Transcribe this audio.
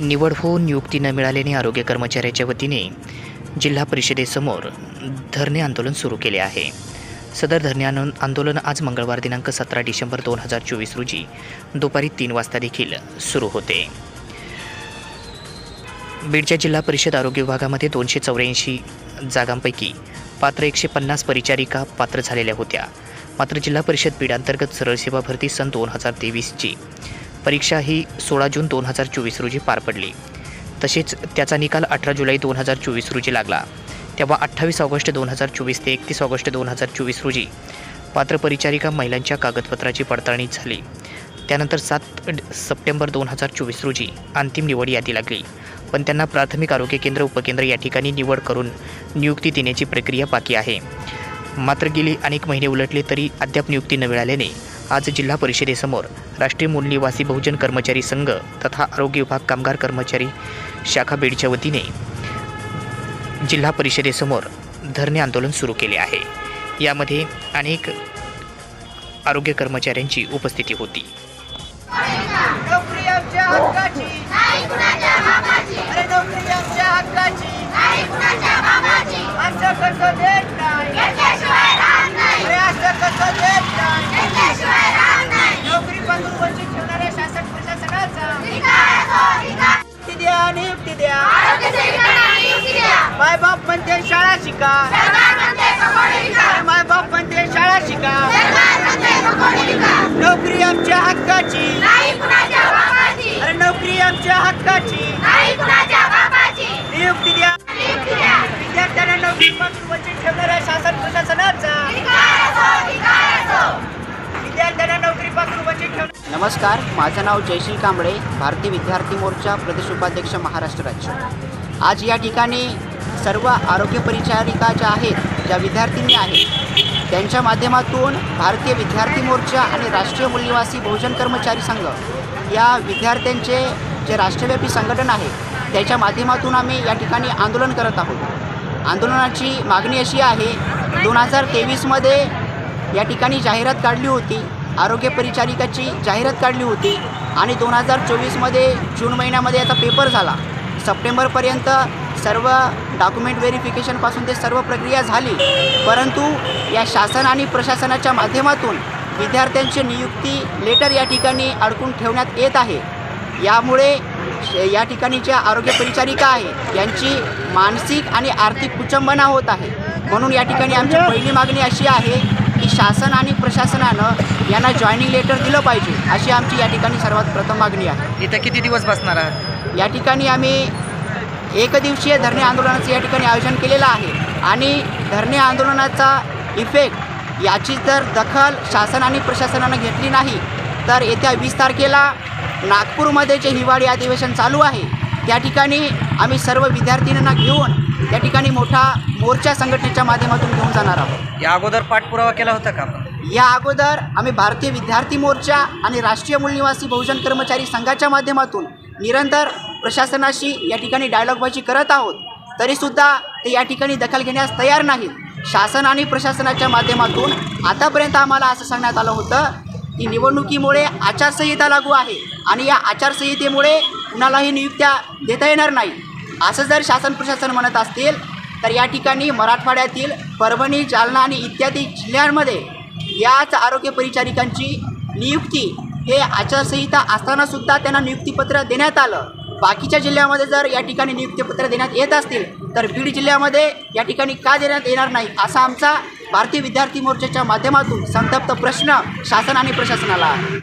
निवड होऊन नियुक्ती न मिळाल्याने आरोग्य कर्मचाऱ्याच्या वतीने जिल्हा परिषदेसमोर धरणे आंदोलन सुरू केले आहे. सदर धरणे आंदोलन आज मंगळवार दिनांक सतरा डिसेंबर दोन हजार चोवीस रोजी दुपारी तीन वाजता देखील सुरू होते. बीडच्या जिल्हा परिषद आरोग्य विभागामध्ये दोनशे चौऱ्याऐंशी जागांपैकी पात्र एकशे पन्नास परिचारिका पात्र झालेल्या होत्या. मात्र जिल्हा परिषद बीड अंतर्गत सरळ सेवा भरती सन दोन हजार तेवीसची. परीक्षा ही सोळा जून दोन हजार चोवीस रोजी पार पडली. तसेच त्याचा निकाल अठरा जुलै दोन हजार चोवीस रोजी लागला. तेव्हा अठ्ठावीस ऑगस्ट दोन हजार चोवीस ते एकतीस ऑगस्ट दोन हजार चोवीस रोजी पात्र परिचारिका महिलांच्या कागदपत्राची पडताळणी झाली. त्यानंतर सात ड- सप्टेंबर दोन हजार चोवीस रोजी अंतिम निवड यादी लागली. पण त्यांना प्राथमिक आरोग्य केंद्र उपकेंद्र या ठिकाणी निवड करून नियुक्ती देण्याची प्रक्रिया बाकी आहे. मात्र गेली अनेक महिने उलटले तरी अद्याप नियुक्ती न मिळाल्याने आज जिल्हा परिषदेसमोर राष्ट्रीय मूल निवासी बहुजन कर्मचारी संघ तथा आरोग्य विभाग कामगार कर्मचारी शाखा बीडच्या वतीने जिल्हा परिषदेसमोर धरणे आंदोलन सुरू केले आहे. यामध्ये अनेक आरोग्य कर्मचाऱ्यांची उपस्थिती होती. म्हणते शाळा शिका. अरे माय बाप म्हणते शाळा शिका. नोकरी आमच्या हक्काची. अरे नोकरी आमच्या हक्काची. नियुक्ती द्या. विद्यार्थ्यांना नोकरी पासून वंचित ठेवणाऱ्या शासन प्रशासनाचा. विद्यार्थ्यांना नोकरी पासून वंचित ठेवणार नमस्कार माझं नाव जयश्री कांबळे भारतीय विद्यार्थी मोर्चा प्रदेश उपाध्यक्ष महाराष्ट्र राज्य. आज या ठिकाणी सर्व आरोग्य परिचारिका ज्या आहेत ज्या विद्यार्थिनी आहेत. त्यांच्या माध्यमातून भारतीय विद्यार्थी मोर्चा आणि राष्ट्रीय मूल्यवासी बहुजन कर्मचारी संघ या विद्यार्थ्यांचे जे राष्ट्रव्यापी संघटन आहे त्याच्या माध्यमातून आम्ही या ठिकाणी आंदोलन करत आहोत. आंदोलनाची मागणी अशी आहे दोन हजार तेवीसमध्ये या ठिकाणी जाहिरात काढली होती आरोग्य परिचारिकाची जाहिरात काढली होती आणि दोन हजार चोवीसमध्ये जून महिन्यामध्ये याचा पेपर झाला. सप्टेंबरपर्यंत सर्व डॉक्युमेंट व्हेरिफिकेशनपासून ते सर्व प्रक्रिया झाली. परंतु या शासन आणि प्रशासनाच्या माध्यमातून विद्यार्थ्यांची नियुक्ती लेटर या ठिकाणी अडकून ठेवण्यात येत आहे. यामुळे या ठिकाणी ज्या आरोग्य परिचारिका आहे यांची मानसिक आणि आर्थिक कुचंबना होत आहे. म्हणून या ठिकाणी आमची पहिली मागणी अशी आहे की शासन आणि प्रशासनानं यांना जॉईनिंग लेटर दिलं पाहिजे. अशी आमची या ठिकाणी सर्वात प्रथम मागणी आहे. इथं किती दिवस बसणार आहात? या ठिकाणी आम्ही एकदिवसीय धरणे आंदोलनाचं या ठिकाणी आयोजन केलेलं आहे. आणि धरणे आंदोलनाचा इफेक्ट याची जर दखल शासन आणि प्रशासनानं घेतली नाही तर येत्या वीस तारखेला नागपूरमध्ये जे हिवाळी अधिवेशन चालू आहे त्या ठिकाणी आम्ही सर्व विद्यार्थिनींना घेऊन त्या ठिकाणी मोठा मोर्चा संघटनेच्या माध्यमातून घेऊन जाणार आहोत. या अगोदर पाठपुरावा केला होता का? या अगोदर आम्ही भारतीय विद्यार्थी मोर्चा आणि राष्ट्रीय मूलनिवासी बहुजन कर्मचारी संघाच्या माध्यमातून निरंतर प्रशासनाशी या ठिकाणी डायलॉगबाजी करत आहोत तरीसुद्धा ते या ठिकाणी दखल घेण्यास तयार नाहीत. शासन आणि प्रशासनाच्या माध्यमातून आतापर्यंत आम्हाला असं सांगण्यात आलं होतं की निवडणुकीमुळे आचारसंहिता लागू आहे आणि या आचारसंहितेमुळे कुणालाही नियुक्त्या देता येणार नाही असं जर शासन प्रशासन म्हणत असतील तर या ठिकाणी मराठवाड्यातील परभणी जालना आणि इत्यादी जिल्ह्यांमध्ये याच आरोग्य परिचारिकांची नियुक्ती हे आचारसंहिता असतानासुद्धा त्यांना नियुक्तीपत्र देण्यात आलं. बाकीच्या जिल्ह्यामध्ये जर या ठिकाणी नियुक्तीपत्र देण्यात येत असतील तर बीड जिल्ह्यामध्ये या ठिकाणी का देण्यात येणार नाही असा आमचा भारतीय विद्यार्थी मोर्चाच्या माध्यमातून संतप्त प्रश्न शासन आणि प्रशासनाला आहे.